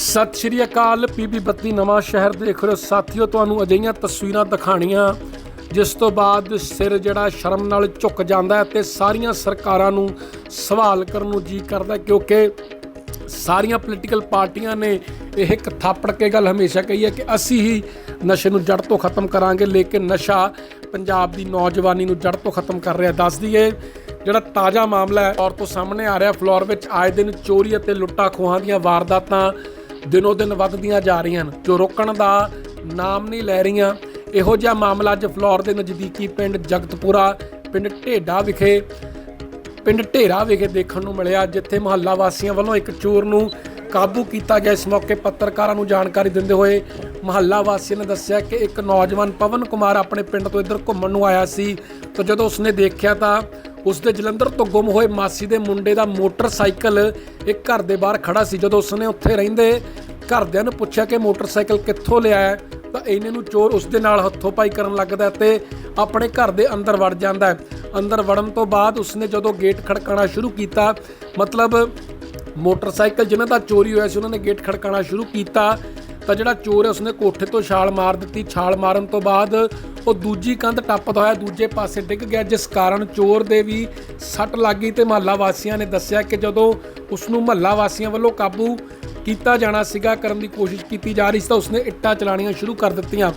ਸਤਿ ਸ਼੍ਰੀ ਅਕਾਲ ਪੀਬੀ ਬੱਤੀ ਨਵਾਂ ਸ਼ਹਿਰ ਦੇਖ ਰਹੇ ਹੋ। ਸਾਥੀਓ, ਤੁਹਾਨੂੰ ਅਜਿਹੀਆਂ ਤਸਵੀਰਾਂ ਦਿਖਾਣੀਆਂ ਜਿਸ ਤੋਂ ਬਾਅਦ ਸਿਰ ਜਿਹੜਾ ਸ਼ਰਮ ਨਾਲ ਝੁਕ ਜਾਂਦਾ ਹੈ ਤੇ ਸਾਰੀਆਂ ਸਰਕਾਰਾਂ ਨੂੰ ਸਵਾਲ ਕਰਨ ਨੂੰ ਜੀ ਕਰਦਾ ਕਿਉਂਕਿ ਸਾਰੀਆਂ ਪੋਲੀਟੀਕਲ ਪਾਰਟੀਆਂ ਨੇ ਇਹ ਇੱਕ ਥਾਪੜ ਕੇ ਗੱਲ ਹਮੇਸ਼ਾ ਕਹੀ ਹੈ ਕਿ ਅਸੀਂ ਹੀ ਨਸ਼ੇ ਨੂੰ ਜੜ ਤੋਂ ਖਤਮ ਕਰਾਂਗੇ, ਲੇਕਿਨ ਨਸ਼ਾ ਪੰਜਾਬ ਦੀ ਨੌਜਵਾਨੀ ਨੂੰ ਜੜ ਤੋਂ ਖਤਮ ਕਰ ਰਿਹਾ। ਦੱਸ ਦਈਏ, ਜਿਹੜਾ ਤਾਜ਼ਾ ਮਾਮਲਾ ਹੈ, ਔਰ ਤੋਂ ਸਾਹਮਣੇ ਆ ਰਿਹਾ, ਫਲੋਰ ਵਿੱਚ ਆਏ ਦਿਨ ਚੋਰੀ ਅਤੇ ਲੁੱਟਾਂ ਖੋਹਾਂ ਦੀਆਂ ਵਾਰਦਾਤਾਂ ਦਿਨੋ ਦਿਨ ਵੱਧਦੀਆਂ ਜਾ ਰਹੀਆਂ ਹਨ। ਜੋ ਰੋਕਣ ਦਾ ਨਾਮ ਨਹੀਂ ਲੈ ਰਹੀਆਂ। ਇਹੋ ਜਿਹਾ ਮਾਮਲਾ ਅੱਜ ਫਲੋਰ ਦੇ ਨਜ਼ਦੀਕੀ ਪਿੰਡ ਜਗਤਪੁਰਾ, ਪਿੰਡ ਢੇਡਾ ਵਿਖੇ, ਪਿੰਡ ਢੇਰਾ ਵਿਖੇ ਦੇਖਣ ਨੂੰ ਮਿਲਿਆ, ਜਿੱਥੇ ਮੁਹੱਲਾ ਵਾਸੀਆਂ ਵੱਲੋਂ ਇੱਕ ਚੋਰ ਨੂੰ ਕਾਬੂ ਕੀਤਾ ਗਿਆ। ਇਸ ਮੌਕੇ ਪੱਤਰਕਾਰਾਂ ਨੂੰ ਜਾਣਕਾਰੀ ਦਿੰਦੇ ਹੋਏ ਮੁਹੱਲਾ ਵਾਸੀਆਂ ਨੇ ਦੱਸਿਆ ਕਿ ਇੱਕ ਨੌਜਵਾਨ ਪਵਨ ਕੁਮਾਰ ਆਪਣੇ ਪਿੰਡ ਤੋਂ ਇੱਧਰ ਘੁੰਮਣ ਨੂੰ ਆਇਆ ਸੀ। ਤਾਂ ਜਦੋਂ ਉਸਨੇ ਦੇਖਿਆ ਤਾਂ ਉਸਦੇ ਜਲੰਧਰ ਤੋਂ ਗੁੰਮ ਹੋਏ ਮਾਸੀ ਦੇ ਮੁੰਡੇ ਦਾ ਮੋਟਰਸਾਈਕਲ ਇੱਕ ਘਰ ਦੇ ਬਾਹਰ ਖੜਾ ਸੀ। ਜਦੋਂ ਉਸਨੇ ਉੱਥੇ ਰਹਿੰਦੇ ਘਰਦਿਆਂ ਨੂੰ ਪੁੱਛਿਆ ਕਿ ਮੋਟਰਸਾਈਕਲ ਕਿੱਥੋਂ ਲਿਆ ਹੈ, ਤਾਂ ਇਹਨੇ ਨੂੰ ਚੋਰ ਉਸ ਦੇ ਨਾਲ ਹੱਥੋਂ ਪਾਈ ਕਰਨ ਲੱਗਦਾ ਹੈ ਤੇ ਆਪਣੇ ਘਰ ਦੇ ਅੰਦਰ ਵੜ ਜਾਂਦਾ ਅੰਦਰ ਵੜਨ ਤੋਂ ਬਾਅਦ ਉਸਨੇ ਜਦੋਂ ਗੇਟ ਖੜਕਾਣਾ ਸ਼ੁਰੂ ਕੀਤਾ, ਮਤਲਬ ਮੋਟਰਸਾਈਕਲ ਜਿਨ੍ਹਾਂ ਦਾ ਚੋਰੀ ਹੋਇਆ ਸੀ, ਉਹਨਾਂ ਨੇ ਗੇਟ ਖੜਕਾਣਾ ਸ਼ੁਰੂ ਕੀਤਾ ਤਾਂ ਜਿਹੜਾ ਚੋਰ ਹੈ ਉਸਨੇ ਕੋਠੇ ਤੋਂ ਛਾਲ ਮਾਰ ਦਿੱਤੀ। ਛਾਲ ਮਾਰਨ ਤੋਂ ਬਾਅਦ ਉਹ ਦੂਜੀ ਕੰਧ ਟੱਪਦਾ ਹੋਇਆ ਦੂਜੇ ਪਾਸੇ ਡਿੱਗ ਗਿਆ, ਜਿਸ ਕਾਰਨ ਚੋਰ ਦੇ ਵੀ ਸੱਟ ਲੱਗ ਗਈ ਤੇ ਮਹੱਲਾ ਵਾਸੀਆਂ ਨੇ ਦੱਸਿਆ ਕਿ ਜਦੋਂ ਉਸ ਨੂੰ ਮਹੱਲਾ ਵਾਸੀਆਂ ਵੱਲੋਂ ਕਾਬੂ ਕੀਤਾ ਜਾਣਾ ਸੀਗਾ, ਕਰਨ ਦੀ ਕੋਸ਼ਿਸ਼ ਕੀਤੀ ਜਾ ਰਹੀ ਸੀ ਤਾਂ ਉਸਨੇ ਇੱਟਾਂ ਚਲਾਣੀਆਂ ਸ਼ੁਰੂ ਕਰ ਦਿੱਤੀਆਂ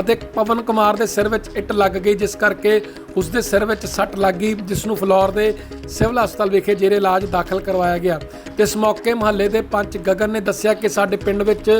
ਅਤੇ ਪਵਨ ਕੁਮਾਰ ਦੇ ਸਿਰ ਵਿੱਚ ਇੱਟ ਲੱਗ ਗਈ, ਜਿਸ ਕਰਕੇ ਉਸਦੇ ਸਿਰ ਵਿੱਚ ਸੱਟ ਲੱਗ ਗਈ ਜਿਸ ਨੂੰ ਫਲੋਰ ਦੇ ਸਿਵਲ ਹਸਪਤਾਲ ਵਿਖੇ ਜੇਰੇ ਇਲਾਜ ਦਾਖਲ ਕਰਵਾਇਆ ਗਿਆ। ਤੇ ਇਸ ਮੌਕੇ ਮਹੱਲੇ ਦੇ ਪੰਚ ਗਗਨ ਨੇ ਦੱਸਿਆ ਕਿ ਸਾਡੇ ਪਿੰਡ ਵਿੱਚ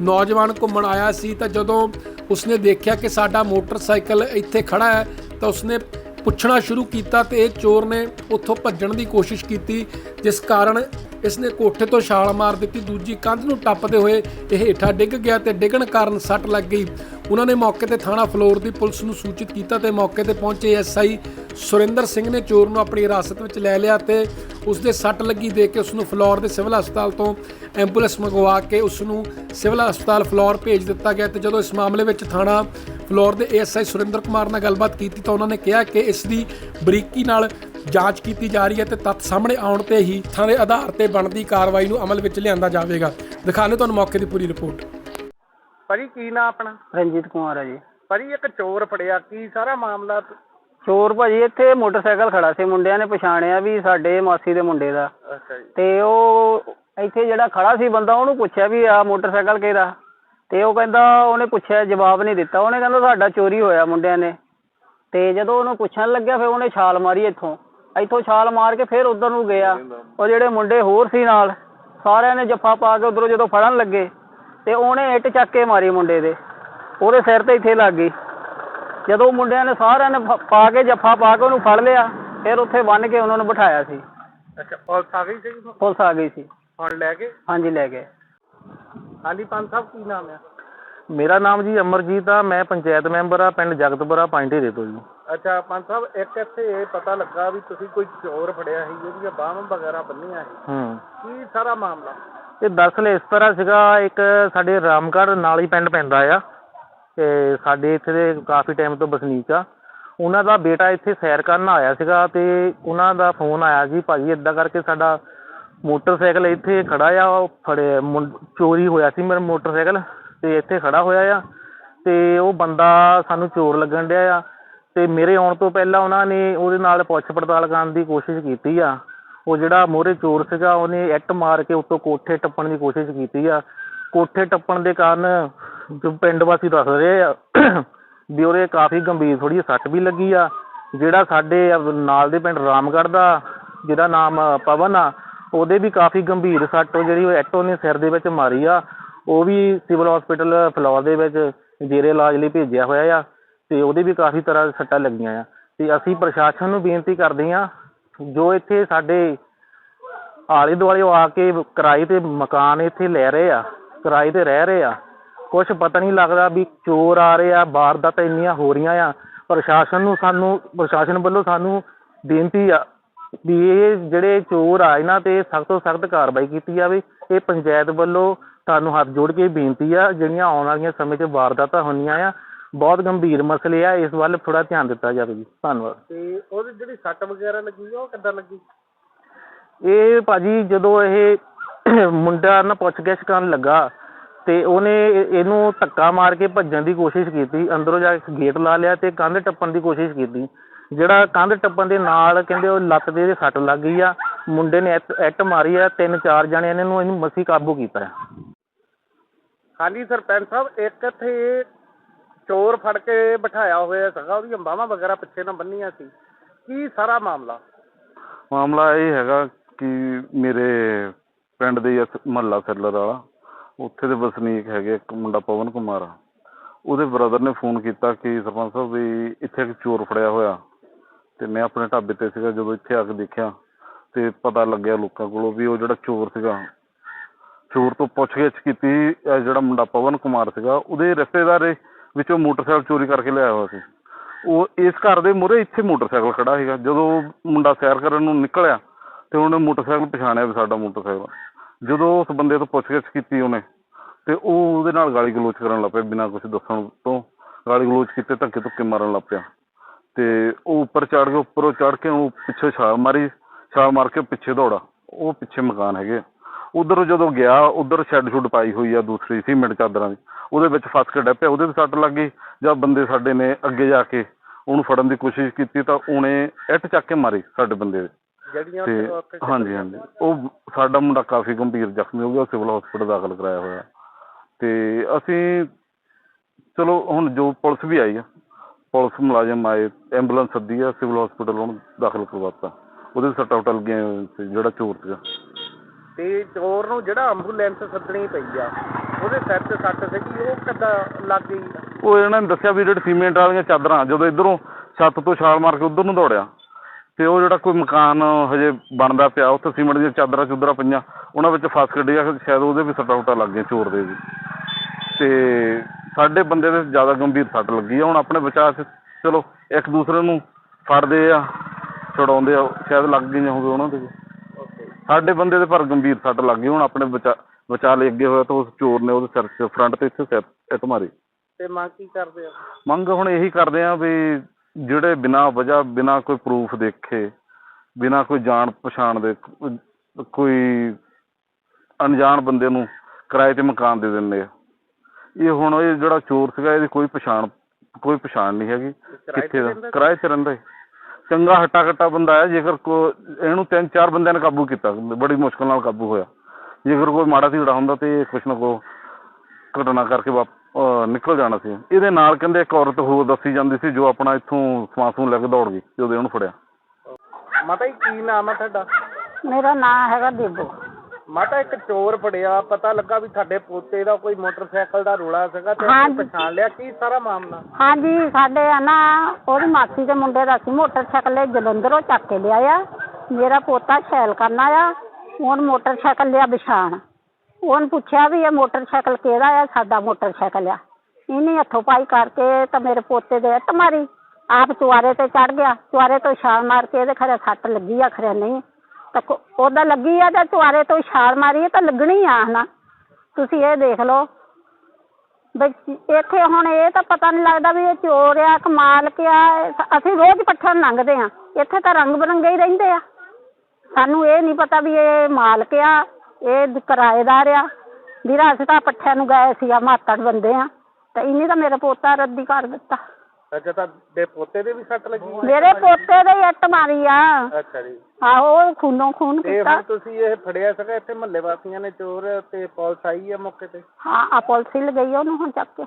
ਨੌਜਵਾਨ ਘੁੰਮਣ ਆਇਆ ਸੀ ਤਾਂ ਜਦੋਂ ਉਸਨੇ ਦੇਖਿਆ ਕਿ ਸਾਡਾ ਮੋਟਰਸਾਈਕਲ ਇੱਥੇ ਖੜਾ ਹੈ ਤਾਂ ਉਸਨੇ ਪੁੱਛਣਾ ਸ਼ੁਰੂ ਕੀਤਾ ਤੇ ਇਹ ਚੋਰ ਨੇ ਉੱਥੋਂ ਭੱਜਣ ਦੀ ਕੋਸ਼ਿਸ਼ ਕੀਤੀ, ਜਿਸ ਕਾਰਨ ਇਸ ਨੇ ਕੋਠੇ ਤੋਂ ਛਾਲ ਮਾਰ ਦਿੱਤੀ, ਦੂਜੀ ਕੰਧ ਨੂੰ ਟੱਪਦੇ ਹੋਏ ਇਹ ਹੇਠਾਂ ਡਿੱਗ ਗਿਆ ਤੇ ਡਿੱਗਣ ਕਾਰਨ ਸੱਟ ਲੱਗ ਗਈ। ਉਹਨਾਂ ਨੇ ਮੌਕੇ ਤੇ ਥਾਣਾ ਫਲੋਰ ਦੀ ਪੁਲਿਸ ਨੂੰ ਸੂਚਿਤ ਕੀਤਾ ਤੇ ਮੌਕੇ ਤੇ ਪਹੁੰਚੇ ਐਸਆਈ ਸੁਰਿੰਦਰ ਸਿੰਘ ਨੇ ਚੋਰ ਨੂੰ ਆਪਣੀ ਹਿਰਾਸਤ ਵਿੱਚ ਲੈ ਲਿਆ ਤੇ ਉਸ ਦੇ ਸੱਟ ਲੱਗੀ ਦੇਖ ਕੇ ਉਸ ਨੂੰ ਫਲੋਰ ਦੇ ਸਿਵਲ ਹਸਪਤਾਲ ਤੋਂ ਐਂਬੂਲੈਂਸ ਮੰਗਵਾ ਕੇ ਉਸ ਨੂੰ ਸਿਵਲ ਹਸਪਤਾਲ ਫਲੋਰ ਭੇਜ ਦਿੱਤਾ ਗਿਆ ਤੇ ਜਦੋਂ ਇਸ ਮਾਮਲੇ ਵਿੱਚ ਥਾਣਾ ਫਲੋਰ ਦੇ ਏਐਸਆਈ ਸੁਰਿੰਦਰ ਕੁਮਾਰ ਨਾਲ ਗੱਲਬਾਤ ਕੀਤੀ ਤਾਂ ਉਹਨਾਂ ਨੇ ਕਿਹਾ ਕਿ ਇਸ ਦੀ ਬਰੀਕੀ ਨਾਲ ਜਾਂਚ ਕੀਤੀ ਜਾ ਰਹੀ ਹੈ ਤੇ ਤੱਥ ਸਾਹਮਣੇ ਆਉਣ ਤੇ ਹੀ ਥਾਂ ਦੇ ਆਧਾਰ ਤੇ ਬਣਦੀ ਕਾਰਵਾਈ ਨੂੰ ਅਮਲ ਵਿੱਚ ਲਿਆਂਦਾ ਜਾਵੇਗਾ। ਦਿਖਾਣੇ ਤੁਹਾਨੂੰ ਮੌਕੇ ਦੀ ਪੂਰੀ ਰਿਪੋਰਟ। ਭਾਜੀ ਕੀ ਨਾਂ ਆਪਣਾ? ਰਣਜੀਤ ਕੁਮਾਰ ਹੈ ਜੀ। ਭਾਜੀ ਇੱਕ ਚੋਰ ਫੜਿਆ। ਕੀ ਸਾਰਾ ਮਾਮਲਾ ਚੋਰ ਭਾਜੀ ਇੱਥੇ ਮੋਟਰਸਾਈਕਲ ਖੜਾ ਸੀ। ਮੁੰਡਿਆਂ ਨੇ ਪਛਾਣਿਆ ਵੀ ਸਾਡੇ ਮਾਸੀ ਦੇ ਮੁੰਡੇ ਦਾ। ਅੱਛਾ ਜੀ। ਤੇ ਉਹ ਇੱਥੇ ਜਿਹੜਾ ਖੜਾ ਸੀ ਬੰਦਾ ਉਹਨੂੰ ਪੁੱਛਿਆ ਵੀ ਆ ਮੋਟਰਸਾਈਕਲ ਕਿਹਦਾ? ਤੇ ਉਹ ਕਹਿੰਦਾ ਉਹਨੇ ਪੁੱਛਿਆ ਜਵਾਬ ਨਹੀਂ ਦਿੱਤਾ। ਉਹਨੇ ਕਹਿੰਦਾ ਸਾਡਾ ਚੋਰੀ ਹੋਇਆ ਮੁੰਡਿਆਂ ਨੇ। ਤੇ ਜਦੋਂ ਉਹਨੂੰ ਪੁੱਛਣ ਲੱਗਿਆ ਫਿਰ ਉਹਨੇ ਛਾਲ ਮਾਰੀ ਇੱਥੋਂ। ਇੱਥੋਂ ਛਾਲ ਮਾਰ ਕੇ ਫਿਰ ਉਧਰ ਨੂੰ ਗਿਆ। ਉਹ ਜਿਹੜੇ ਮੁੰਡੇ ਹੋਰ ਸੀ ਨਾਲ ਸਾਰਿਆਂ ਨੇ ਜੱਫਾ ਪਾ ਕੇ ਉਧਰੋਂ ਜਦੋਂ ਫੜਨ ਲੱਗੇ ਤੇ ਉਹਨੇ ਇੱਟ ਚੱਕ ਕੇ ਮਾਰੀ ਮੁੰਡੇ ਦੇ। ਉਹਦੇ ਸਿਰ ਤੇ ਇੱਥੇ ਲੱਗ ਗਈ। ਜਦੋਂ ਮੁੰਡਿਆਂ ਨੇ ਸਾਰਿਆਂ ਨੇ ਫ- ਪਾ ਕੇ ਜੱਫਾ ਪਾ ਕੇ ਉਹਨੂੰ ਫੜ ਲਿਆ ਫਿਰ ਉੱਥੇ ਬੰਨ ਕੇ ਉਹਨਾਂ ਨੂੰ ਬਿਠਾਇਆ ਸੀ। ਅੱਛਾ ਪੁਲਿਸ ਆ ਗਈ ਸੀ ਪੁਲਿਸ ਆ ਗਈ ਸੀ। ਹੁਣ ਲੈ ਕੇ ਹਾਂਜੀ ਲੈ ਗਏ। ਹਾਂਜੀ ਪੰਜ ਸਾਹਿਬ ਕੀ ਨਾਮ ਹੈ? ਮੇਰਾ ਨਾਮ ਜੀ ਅਮਰਜੀਤ ਆ ਮੈਂ ਪੰਚਾਇਤ ਮੈਂਬਰ ਆ ਪਿੰਡ ਜਗਤਪੁਰਾ ਦੇ ਤੋਂ ਜੀ। ਅੱਛਾ ਪੰਜ ਸਾਹਿਬ ਇੱਕ ਇੱਥੇ ਇਹ ਪਤਾ ਲੱਗਾ ਵੀ ਤੁਸੀਂ ਕੋਈ ਚੋਰ ਫੜਿਆ ਸੀ ਜਿਹਦੀਆਂ ਬਾਹਾਂ ਵਗੈਰਾ ਬੰਨੀਆਂ ਸੀ। ਹੂੰ। ਕੀ ਸਾਰਾ ਮਾਮਲਾ? ਇਹ ਦਰਅਸਲ ਇਸ ਤਰ੍ਹਾਂ ਸੀਗਾ ਇੱਕ ਸਾਡੇ ਰਾਮਗੜ੍ਹ ਨਾਲ ਹੀ ਪਿੰਡ ਪੈਂਦਾ ਆ ਤੇ ਸਾਡੇ ਇੱਥੇ ਦੇ ਕਾਫੀ ਟਾਈਮ ਤੋਂ ਵਸਨੀਕ ਆ। ਉਹਨਾਂ ਦਾ ਬੇਟਾ ਇੱਥੇ ਸੈਰ ਕਰਨ ਆਇਆ ਸੀਗਾ ਤੇ ਉਹਨਾਂ ਦਾ ਫੋਨ ਆਇਆ ਜੀ ਭਾਜੀ ਇਦਾਂ ਕਰਕੇ ਸਾਡਾ ਮੋਟਰਸਾਈਕਲ ਇੱਥੇ ਖੜਾ ਆ ਉਹ ਫੜੇ ਮੁੰ- ਚੋਰੀ ਹੋਇਆ ਸੀ ਮੇਰਾ ਮੋਟਰਸਾਈਕਲ ਤੇ ਇੱਥੇ ਖੜਾ ਹੋਇਆ ਆ ਤੇ ਉਹ ਬੰਦਾ ਸਾਨੂੰ ਚੋਰ ਲੱਗਣ ਡਿਆ ਆ। ਅਤੇ ਮੇਰੇ ਆਉਣ ਤੋਂ ਪਹਿਲਾਂ ਉਹਨਾਂ ਨੇ ਉਹਦੇ ਨਾਲ ਪੁੱਛ ਪੜਤਾਲ ਕਰਨ ਦੀ ਕੋਸ਼ਿਸ਼ ਕੀਤੀ ਆ। ਉਹ ਜਿਹੜਾ ਮੋਹਰੇ ਚੋਰ ਸੀਗਾ, ਉਹਨੇ ਇੱਟ ਮਾਰ ਕੇ ਉੱਤੋਂ ਕੋਠੇ ਟੱਪਣ ਦੀ ਕੋਸ਼ਿਸ਼ ਕੀਤੀ ਆ। ਕੋਠੇ ਟੱਪਣ ਦੇ ਕਾਰਨ ਜੋ ਪਿੰਡ ਵਾਸੀ ਦੱਸ ਰਹੇ ਆ ਵੀ ਉਹਦੇ ਕਾਫੀ ਗੰਭੀਰ ਥੋੜ੍ਹੀ ਜਿਹੀ ਸੱਟ ਵੀ ਲੱਗੀ ਆ। ਜਿਹੜਾ ਸਾਡੇ ਨਾਲ ਦੇ ਪਿੰਡ ਰਾਮਗੜ੍ਹ ਦਾ, ਜਿਹਦਾ ਨਾਮ ਪਵਨ ਆ, ਉਹਦੇ ਵੀ ਕਾਫੀ ਗੰਭੀਰ ਸੱਟ ਉਹ ਜਿਹੜੀ ਉਹ ਇੱਟ ਉਹਨੇ ਸਿਰ ਦੇ ਵਿੱਚ ਮਾਰੀ ਆ। ਉਹ ਵੀ ਸਿਵਲ ਹਸਪੀਟਲ ਫਲੋਰ ਦੇ ਵਿੱਚ ਜੇਰੇ ਇਲਾਜ ਲਈ ਭੇਜਿਆ ਹੋਇਆ ਆ। ਤੇ ਉਹਦੇ ਵੀ ਕਾਫੀ ਤਰ੍ਹਾਂ ਸੱਟਾਂ ਲੱਗੀਆਂ ਆ। ਤੇ ਅਸੀਂ ਪ੍ਰਸ਼ਾਸਨ ਨੂੰ ਬੇਨਤੀ ਕਰਦੇ ਹਾਂ, ਜੋ ਇੱਥੇ ਸਾਡੇ ਆਲੇ ਦੁਆਲੇ ਆ ਕੇ ਕਿਰਾਏ ਤੇ ਮਕਾਨ ਇੱਥੇ ਲੈ ਰਹੇ ਆ, ਕਿਰਾਏ ਤੇ ਰਹਿ ਰਹੇ ਆ, ਕੁਛ ਪਤਾ ਨਹੀਂ ਲੱਗਦਾ ਵੀ ਚੋਰ ਆ ਰਹੇ ਆ, ਵਾਰਦਾਤਾਂ ਇੰਨੀਆਂ ਹੋ ਰਹੀਆਂ ਆ। ਪ੍ਰਸ਼ਾਸਨ ਨੂੰ ਸਾਨੂੰ, ਪ੍ਰਸ਼ਾਸਨ ਵੱਲੋਂ ਸਾਨੂੰ ਬੇਨਤੀ ਆ ਵੀ ਇਹ ਜਿਹੜੇ ਚੋਰ ਆ, ਇਹਨਾਂ ਤੇ ਸਖਤ ਤੋਂ ਸਖਤ ਕਾਰਵਾਈ ਕੀਤੀ ਜਾਵੇ। ਇਹ ਪੰਚਾਇਤ ਵੱਲੋਂ ਤੁਹਾਨੂੰ ਹੱਥ ਜੋੜ ਕੇ ਬੇਨਤੀ ਆ, ਜਿਹੜੀਆਂ ਆਉਣ ਵਾਲੀਆਂ ਸਮੇਂ 'ਚ ਵਾਰਦਾਤਾਂ ਹੋਣੀਆਂ ਆ ਬਹੁਤ ਗੰਭੀਰ ਮਸਲੇ ਆ ਇਸ ਵੱਲ ਥੋੜਾ ਧਿਆਨ ਦਿੱਤਾ ਜਾਵੇ ਜੀ। ਧੰਨਵਾਦ। ਤੇ ਉਹਦੀ ਜਿਹੜੀ ਸੱਟ ਵਗੈਰਾ ਲੱਗੀ ਆ ਉਹ ਕਿੱਦਾਂ ਲੱਗੀ? ਇਹ ਭਾਜੀ ਜਦੋਂ ਇਹ ਮੁੰਡਾ ਨਾ ਪੁੱਛ ਗਿੱਛ ਕਰਨ ਲੱਗਾ ਤੇ ਉਹਨੇ ਇਹ- ਇਹਨੂੰ ਧੱਕਾ ਮਾਰ ਕੇ ਭੱਜਣ ਦੀ ਕੋਸ਼ਿਸ਼ ਕੀਤੀ ਅੰਦਰੋਂ ਜਾ ਕੇ ਗੇਟ ਲਾ ਲਿਆ ਤੇ ਕੰਧ ਟੱਪਣ ਦੀ ਕੋਸ਼ਿਸ਼ ਕੀਤੀ। ਜਿਹੜਾ ਕੰਧ ਟੱਪਣ ਦੇ ਨਾਲ ਕਹਿੰਦੇ ਉਹ ਲੱਤ ਦੇ ਸੱਟ ਲੱਗ ਗਈ ਆ ਮੁੰਡੇ ਨੇ ਇੱਟ ਮਾਰੀ ਆ ਤਿੰਨ ਚਾਰ ਜਣਿਆਂ ਨੇ ਇਹਨੂੰ ਇਹਨੂੰ ਮਸੀ ਕਾਬੂ ਕੀਤਾ ਹਾਂਜੀ ਸਰਪੰਚ ਸਾਹਿਬ ਇੱਕ ਇੱਥੇ ਚੋਰ ਫੜ ਕੇ ਬਿਠਾਇਆ ਹੋਇਆ ਸੀਗਾ ਉਹਦੀਆਂ ਬਾਹਾਂ ਵਗੈਰਾ ਪਿੱਛੇ ਨਾਲ ਬੰਨੀਆਂ ਸੀ। ਕੀ ਸਾਰਾ ਮਾਮਲਾ? ਮਾਮਲਾ ਇਹ ਹੈਗਾ ਕਿ ਮੇਰੇ ਪਿੰਡ ਦੇ ਮਹੱਲਾ ਸੈਲਰ ਵਾਲਾ, ਉੱਥੇ ਦੇ ਵਸਨੀਕ ਹੈਗੇ ਇੱਕ ਮੁੰਡਾ ਪਵਨ ਕੁਮਾਰ। ਆ ਉਹਦੇ ਬ੍ਰਦਰ ਨੇ ਫੋਨ ਕੀਤਾ ਕਿ ਸਰਪੰਚ ਸਾਹਿਬ ਵੀ ਇੱਥੇ ਇੱਕ ਚੋਰ ਫੜਿਆ ਹੋਇਆ। ਤੇ ਮੈਂ ਆਪਣੇ ਢਾਬੇ ਤੇ ਸੀਗਾ, ਜਦੋਂ ਇੱਥੇ ਆ ਕੇ ਦੇਖਿਆ, ਤੇ ਪਤਾ ਲੱਗਿਆ ਲੋਕਾਂ ਕੋਲੋਂ ਵੀ ਉਹ ਜਿਹੜਾ ਚੋਰ ਸੀਗਾ। ਚੋਰ ਤੋਂ ਪੁੱਛਗਿੱਛ ਕੀਤੀ, ਇਹ ਜਿਹੜਾ ਮੁੰਡਾ ਪਵਨ ਕੁਮਾਰ ਸੀਗਾ, ਉਹਦੇ ਰਿਸ਼ਤੇਦਾਰ ਵਿੱਚੋਂ ਮੋਟਰਸਾਈਕਲ ਚੋਰੀ ਕਰਕੇ ਲਿਆਇਆ ਹੋਇਆ ਸੀ। ਉਹ ਇਸ ਘਰ ਦੇ ਮੂਹਰੇ ਇੱਥੇ ਮੋਟਰਸਾਈਕਲ ਖੜਾ ਸੀਗਾ। ਜਦੋਂ ਮੁੰਡਾ ਸੈਰ ਕਰਨ ਨੂੰ ਨਿਕਲਿਆ ਤੇ ਉਹਨੇ ਮੋਟਰਸਾਈਕਲ ਪਛਾਣਿਆ ਵੀ ਸਾਡਾ ਮੋਟਰਸਾਈਕਲ। ਜਦੋਂ ਉਸ ਬੰਦੇ ਤੋਂ ਪੁੱਛਗਿੱਛ ਕੀਤੀ ਉਹਨੇ ਤੇ ਉਹ ਉਹਦੇ ਨਾਲ ਗਾਲੀ ਗਲੋਚ ਕਰਨ ਲੱਗ ਪਿਆ ਬਿਨਾਂ ਕੁਝ ਦੱਸਣ ਤੋਂ। ਗਾਲੀ ਗਲੋਚ ਕੀਤੇ ਧੱਕੇ ਧੁੱਕੇ ਮਾਰਨ ਲੱਗ ਪਿਆ। ਤੇ ਉਹ ਉੱਪਰ ਚੜ ਕੇ, ਉੱਪਰੋਂ ਚੜ ਕੇ ਉਹ ਪਿੱਛੇ ਛਾਲ ਮਾਰੀ, ਛਾਲ ਮਾਰ ਕੇ ਪਿੱਛੇ ਦੌੜਾ। ਉਹ ਪਿੱਛੇ ਮਕਾਨ ਹੈਗੇ ਉਧਰ ਜਦੋਂ ਗਿਆ ਉਧਰ ਸ਼ੈੱਡ ਸ਼ੁੱਡ ਪਾਈ ਹੋਈ ਆ ਦੂਸਰੀ ਸੀਮੈਂਟ ਚਾਦਰਾਂ ਦੀ। ਉਹਦੇ ਵਿੱਚ ਫਸ ਕੇ ਡੱਪਿਆ ਉਹਦੇ ਵੀ ਸੱਟ ਲੱਗ ਗਈ। ਜਦ ਬੰਦੇ ਸਾਡੇ ਨੇ ਅੱਗੇ ਜਾ ਕੇ ਉਹਨੂੰ ਫੜਨ ਦੀ ਕੋਸ਼ਿਸ਼ ਕੀਤੀ ਤਾਂ ਉਹਨੇ ਇੱਟ ਚੱਕ ਕੇ ਮਾਰੀ ਸਾਡੇ ਬੰਦੇ ਦੇ। ਤੇ ਹਾਂਜੀ ਹਾਂਜੀ। ਉਹ ਸਾਡਾ ਮੁੰਡਾ ਕਾਫੀ ਗੰਭੀਰ ਜ਼ਖਮੀ ਹੋ ਗਿਆ ਸਿਵਲ ਹਸਪੀਟਲ ਦਾਖਲ ਕਰਾਇਆ ਹੋਇਆ। ਤੇ ਅਸੀਂ ਚਲੋ ਹੁਣ ਜੋ ਪੁਲਿਸ ਵੀ ਆਈ ਆ ਪੁਲਿਸ ਮੁਲਾਜ਼ਮ ਆਏ ਐਂਬੂਲੈਂਸ ਸੱਦੀ ਆ ਸਿਵਲ ਹਸਪੀਟਲ ਉਹਨੂੰ ਦਾਖਲ ਕਰਵਾਤਾ। ਉਹਦੇ ਸੱਟਾਂ ਉਟਲ ਗਏ ਸੀ ਜਿਹੜਾ ਚੋਰ ਸੀਗਾ। ਤੇ ਚੋਰ ਨੂੰ ਜਿਹੜਾ ਐਂਬੂਲੈਂਸ ਸੱਦਣੀ ਪਈ ਆ, ਉਹਦੇ ਸਿਰ ਤੇ ਸੱਟ ਸੀਗੀ, ਉਹ ਕਿੱਦਾਂ ਲੱਗ ਗਈ? ਉਹ ਇਹਨਾਂ ਨੇ ਦੱਸਿਆ ਵੀ ਜਿਹੜੇ ਸੀਮੈਂਟ ਵਾਲੀਆਂ ਚਾਦਰਾਂ, ਜਦੋਂ ਇਧਰੋਂ ਛੱਤ ਤੋਂ ਛਾਲ ਮਾਰ ਕੇ ਉਧਰ ਨੂੰ ਦੌੜਿਆ, ਤੇ ਉਹ ਜਿਹੜਾ ਕੋਈ ਮਕਾਨ ਹਜੇ ਬਣਦਾ ਪਿਆ, ਉੱਥੇ ਸੀਮੈਂਟ ਦੀਆਂ ਚਾਦਰਾਂ ਚੁਦਰਾਂ ਪਈਆਂ, ਉਹਨਾਂ ਵਿੱਚ ਫਸ ਕੇ ਡਿਆ ਸ਼ਾਇਦ ਉਹਦੇ ਵੀ ਸੱਟਾਂ ਉਟਾਂ ਲੱਗ ਗਈਆਂ ਚੋਰ ਦੇ ਵੀ। ਤੇ ਸਾਡੇ ਬੰਦੇ ਦੇ ਜ਼ਿਆਦਾ ਗੰਭੀਰ ਸੱਟ ਲੱਗੀ ਆ, ਹੁਣ ਆਪਣੇ ਬਚਾਅ 'ਚ ਚਲੋ, ਇੱਕ ਦੂਸਰੇ ਨੂੰ ਫੜਦੇ ਆ, ਛੁਡਾਉਂਦੇ ਆ, ਸ਼ਾਇਦ ਲੱਗ ਗਈਆਂ ਹੋਵੇ ਉਹਨਾਂ ਦੇ ਵੀ। ਸਾਡੇ ਬੰਦੇ ਦੇ ਪਰ ਗੰਭੀਰ ਸੱਟ ਲੱਗ ਗਈ ਹੁਣ ਆਪਣੇ ਬਚਾ ਬਚਾ ਲਈ ਅੱਗੇ ਹੋਇਆ ਤਾਂ ਉਸ ਚੋਰ ਨੇ ਉਹਦੇ ਸਿਰ 'ਚ ਫਰੰਟ ਤੇ ਇੱਥੇ ਸਿਰ ਇੱਟ ਮਾਰੀ। ਤੇ ਮੰਗ ਕੀ ਕਰਦੇ ਆ? ਮੰਗ ਹੁਣ ਇਹੀ ਕਰਦੇ ਆ ਵੀ ਜਿਹੜੇ ਬਿਨਾਂ ਵਜ੍ਹਾ ਬਿਨਾਂ ਕੋਈ ਪ੍ਰੂਫ ਦੇਖੇ ਬਿਨਾਂ ਕੋਈ ਜਾਣ ਪਛਾਣ ਦੇ ਕੋ- ਕੋਈ ਅਣਜਾਣ ਬੰਦੇ ਨੂੰ ਕਿਰਾਏ ਤੇ ਮਕਾਨ ਦੇ ਦਿੰਦੇ ਆ। ਇਹ ਹੁਣ ਇਹ ਜਿਹੜਾ ਚੋਰ ਸੀਗਾ ਇਹਦੀ ਕੋਈ ਪਛਾਣ ਕੋਈ ਪਛਾਣ ਨਹੀਂ ਹੈਗੀ। ਕਿਰਾਏ ਤੇ ਕਿੱਥੇ ਦਾ? ਰਹਿੰਦਾ? ਕਿਰਾਏ ਤੇ ਰਹਿੰਦਾ ਹੈ ਚੰਗਾ ਹੱਟਾ ਕੱਟਾ ਬੰਦਾ ਹੈ ਜੇਕਰ ਕੋ ਇਹਨੂੰ ਤਿੰਨ ਚਾਰ ਬੰਦਿਆਂ ਨੇ ਕਾਬੂ ਕੀਤਾ ਬੜੀ ਮੁਸ਼ਕਲ ਨਾਲ ਕਾਬੂ ਹੋਇਆ। ਜੇਕਰ ਕੋਈ ਮਾੜਾ ਧੀੜਾ ਹੁੰਦਾ ਤੇ ਕੁਛ ਨਾ ਕੋ ਘਟਨਾ ਕਰਕੇ ਵਾਪ ਨਿਕਲ ਜਾਣਾ ਸੀ। ਇਹਦੇ ਨਾਲ ਕਹਿੰਦੇ ਇੱਕ ਔਰਤ ਹੋਰ ਦੱਸੀ ਜਾਂਦੀ ਸੀ ਜੋ ਆਪਣਾ ਇੱਥੋਂ ਸਮਾਨ ਸਮੂਨ ਲੈ ਕੇ ਦੌੜ ਗਈ ਜਦੋਂ ਇਹਨੂੰ ਫੜਿਆ। ਮਾਤਾ ਜੀ ਕੀ ਨਾਮ ਆ ਤੁਹਾਡਾ? ਮੇਰਾ ਨਾਮ ਹੈਗਾ ਦੇਬੋ ਮਾਤਾ ਇੱਕ ਚੋਰ ਫੜਿਆ ਪਤਾ ਲੱਗਾ ਵੀ ਤੁਹਾਡੇ ਪੋਤੇ ਦਾ ਕੋਈ ਮੋਟਰਸਾਈਕਲ ਦਾ ਰੋਲਾ ਸੀਗਾ ਤੇ ਹਾਂਜੀ। ਉਹਨੇ ਪਛਾਣ ਲਿਆ। ਕੀ ਸਾਰਾ ਮਾਮਲਾ? ਹਾਂਜੀ ਸਾਡੇ ਆ ਨਾ ਉਹਦੀ ਮਾਸੀ ਦੇ ਮੁੰਡੇ ਦਾ ਸੀ ਮੋਟਰਸਾਈਕਲ ਇਹ ਜਲੰਧਰੋਂ ਚੱਕ ਕੇ ਲਿਆਇਆ। ਮੇਰਾ ਪੋਤਾ ਸ਼ੈਲ ਕਰਨ ਆਇਆ ਉਹਨ ਮੋਟਰਸਾਈਕਲ ਲਿਆ ਬਿਛਾਣ। ਉਹਨ ਪੁੱਛਿਆ ਵੀ ਇਹ ਮੋਟਰਸਾਈਕਲ ਕਿਹਦਾ ਆ ਸਾਡਾ ਮੋਟਰਸਾਈਕਲ ਆ। ਇਹਨੇ ਹੱਥੋਂ ਪਾਈ ਕਰਕੇ ਤਾਂ ਮੇਰੇ ਪੋਤੇ ਦੇ ਇੱਟ ਮਾਰੀ। ਆਪ ਚੁਆਰੇ ਤੇ ਚੜ ਗਿਆ ਚੁਆਰੇ ਤੋਂ ਛਾਲ ਮਾਰ ਕੇ ਇਹਦੇ ਖਰੇ ਸੱਟ ਲੱਗੀ ਆ ਖਰੇ ਨਹੀਂ। ਤਾਂ ਉਹਦਾ ਲੱਗੀ ਆ ਤੇ ਚੁਆਰੇ ਤੋਂ ਛਾਲ ਮਾਰੀ ਤਾਂ ਲੱਗਣੀ ਆ ਹਨਾ। ਤੁਸੀਂ ਇਹ ਦੇਖ ਲਓ। ਬਈ ਇੱਥੇ ਹੁਣ ਇਹ ਤਾਂ ਪਤਾ ਨਹੀਂ ਲੱਗਦਾ ਵੀ ਇਹ ਚੋਰ ਆ ਕਮਾਲ ਕਿਆ ਅਸੀਂ ਰੋਜ਼ ਪੱਠਣ ਲੰਘਦੇ ਆ। ਇੱਥੇ ਤਾਂ ਰੰਗ ਬਰੰਗੇ ਹੀ ਰਹਿੰਦੇ ਆ। ਸਾਨੂੰ ਇਹ ਨਹੀਂ ਪਤਾ ਵੀ ਇਹ ਮਾਲਕ ਆ, ਇਹ ਕਿਰਾਏਦਾਰ ਆ। ਵੀਰਾ, ਅਸੀਂ ਤਾਂ ਪੱਠਿਆਂ ਨੂੰ ਗਏ ਸੀ ਆ, ਮਾਤੜ ਬੰਦੇ ਆ। ਤੇ ਇਹਨੇ ਤਾਂ ਮੇਰਾ ਪੋਤਾ ਰੱਦੀ ਕਰ ਦਿੱਤਾ। ਅੱਛਾ ਤਾਂ ਦੇ ਪੋਤੇ ਦੇ ਵੀ ਸੱਟ ਲੱਗੀ ਮੇਰੇ ਪੋਤੇ ਦੇ ਹੀ ਇੱਟ ਮਾਰੀ ਆ। ਅੱਛਾ ਜੀ। ਆਹੋ ਉਹ ਖੂਨੋਂ ਖੂਨ ਤੇ ਕੀਤਾ। ਹੁਣ ਤੁਸੀਂ ਇਹ ਫੜਿਆ ਸੀਗਾ ਇੱਥੇ ਮਹੱਲੇ ਵਾਸੀਆਂ ਨੇ ਚੋਰ ਤੇ ਪੁਲਿਸ ਆਈ ਹੈ ਮੌਕੇ ਤੇ? ਹਾਂ ਆ ਪੁਲਿਸ ਹੀ ਲਗਈ ਉਹਨੂੰ ਹੁਣ ਚੱਕ ਕੇ।